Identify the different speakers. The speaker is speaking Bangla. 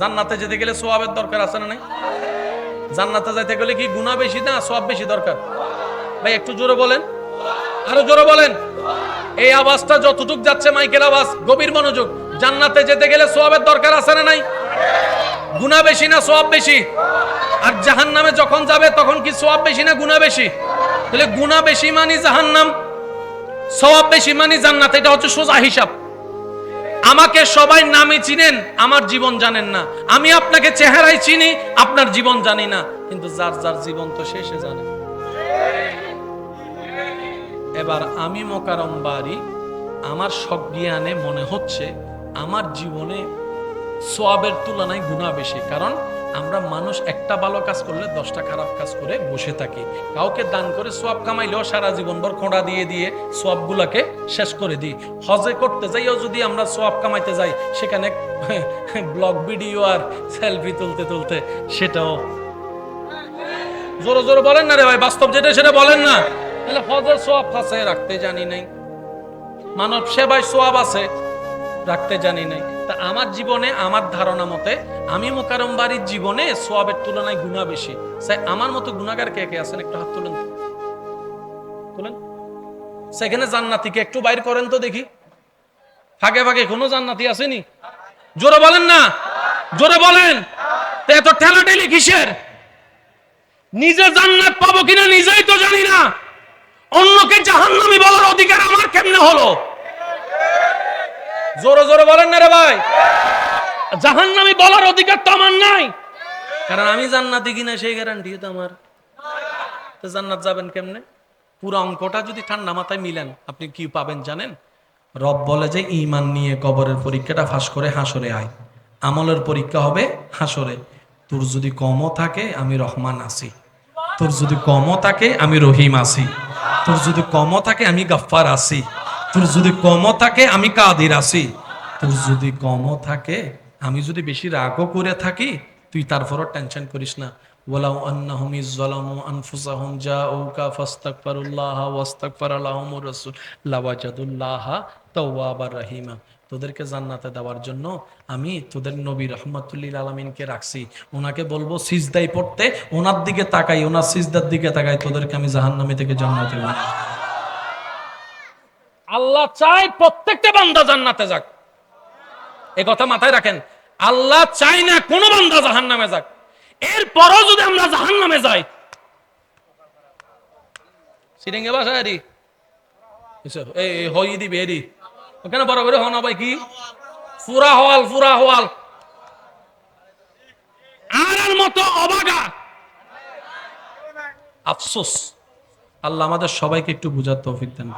Speaker 1: জান্নাতে যেতে গেলে সোয়াবের দরকার আছে না নাই? জান্নাতে যাইতে গেলে কি গুণা বেশি না সোয়াব বেশি দরকার? ভাই, একটু জোরে বলেন। আরও জোরে বলেন। এই আওয়াজটা যতটুক যাচ্ছে, মাইকের আওয়াজ, গভীর মনোযোগ। জান্নাতে যেতে গেলে সোয়াবের দরকার আছে না নাই? গুণা বেশি না সোয়াব বেশি? আর জাহান্নামে যখন যাবে, তখন কি সোয়াব বেশি না গুণা বেশি? তাহলে গুণা বেশি মানি জাহান্নাম সওয়াব বেশি মানি জান্নাত। এটা হচ্ছে সোজা হিসাব। আমাকে সবাই নামে চিনেন, আমার জীবন জানেন না। আমি আপনাকে চেহারায় চিনি, আপনার জীবন জানি না। কিন্তু যার যার জীবন তো শেষে জানে। এবার আমি মোকারম বাড়ি, আমার সজ্ঞানে মনে হচ্ছে, আমার জীবনে সোয়াবের তুলনায় গুণা বেশি। কারণ আমরা মানুষ একটা ভালো কাজ করলে দশটা খারাপ কাজ করে বসে থাকি। কাউকে দান করে সোয়াব কামাইলেও সারা জীবনভর খোঁড়া দিয়ে দিয়ে সোয়াবগুলাকে শেষ করে দিই। হজে করতে যাইও যদি আমরা সোয়াব কামাইতে যাই, সেখানে ব্লগ, ভিডিও আর সেলফি তুলতে তুলতে সেটাও। জোরে জোরে বলেন না রে ভাই, বাস্তব যেটা সেটা বলেন না। তাহলে হজের সোয়াব ফাঁসে রাখতে জানি নাই। মানব সেবায় সোয়াব আছে। রাখতে জানি নাই। তা আমার জীবনে, আমার ধারণা মতে, আমি মোকারম বাড়ির জীবনে সোয়াবের তুলনায় গুণা বেশি। স্যার, আমার মতো গুণাগার কে কে আছেন? একটু হাত তুলেন। তুলেন। সেখানে জান্নাতিকে একটু বাইর করেন তো দেখি। ফাঁকে ফাঁকে কোনো জান্নাতি আসেনি? জোরে বলেন না। জোরে বলেন। এত ঠেলাঠেলি কিসের? নিজে জান্নাত পাবো কিনা নিজেই তো জানি না। অন্যকে জাহান্নামি বলার অধিকার আমার কেমনে হলো? জোরে জোরে বলেন না রে ভাই। জাহান্নামি বলার অধিকার তো আমার নাই। কারণ আমি জান্নাতি কিনা সেই গ্যারান্টি তো আমার। তো জান্নাত যাবেন কেমনে? পুরো অঙ্কটা যদি ঠান্ডা মাথায় মিলেন আপনি কি পাবেন জানেন? রব বলে যে ইমান নিয়ে কবরের পরীক্ষাটা ফাঁস করে হাসরে আয়। আমলের পরীক্ষা হবে হাসরে। তোর যদি কমও থাকে আমি রহমান আছি। তোর যদি কমও থাকে আমি রহিম আছি। তোর যদি কমও থাকে আমি গাফফার আছি। তোর যদি কমও থাকে, আমি কাদির আছি। তোর যদি কমও থাকে, আমি যদি বেশি রাগও করে থাকি, তুই তারপরও টেনশন করিস না। ওয়ালাউ আন্নাহুম ইজ্জালামু আনফুসাহুম জাউকা ফাস্তাগফিরুল্লাহ ওয়াস্তাগফারা লাহুমুর রাসূল। লাওয়াজাদুল্লাহ তাওয়াবার রহিমা। তোদেরকে জান্নাতে দেওয়ার জন্য আমি তোদের নবী রহমতুল্লিল আলমিনকে রাখছি। ওনাকে বলব সিজদাই পড়তে, ওনার দিকে তাকাই, ওনার সিজদার দিকে তাকাই, তোদেরকে আমি জাহান্নামী থেকে জান্নাতে বানাই। আল্লাহ চাই প্রত্যেকটা বান্দা জান্নাতে যাক। এই কথা মাথায় রাখেন, আল্লাহ চাই না কোনো বান্দা জাহান্নামে যাক। এরপরও যদি আমরা জাহান্নামে যাই, সিরিঙ্গে বাসা এরি এই এই, হই দিবে, এরি। ওখানে বড় করে হনা ভাই কি? ফুরা হওয়াল ফুরা হওয়াল। আর আর মতো অবাগা। আফসোস। আল্লাহ আমাদের সবাইকে একটু বুঝার তৌফিক দেন।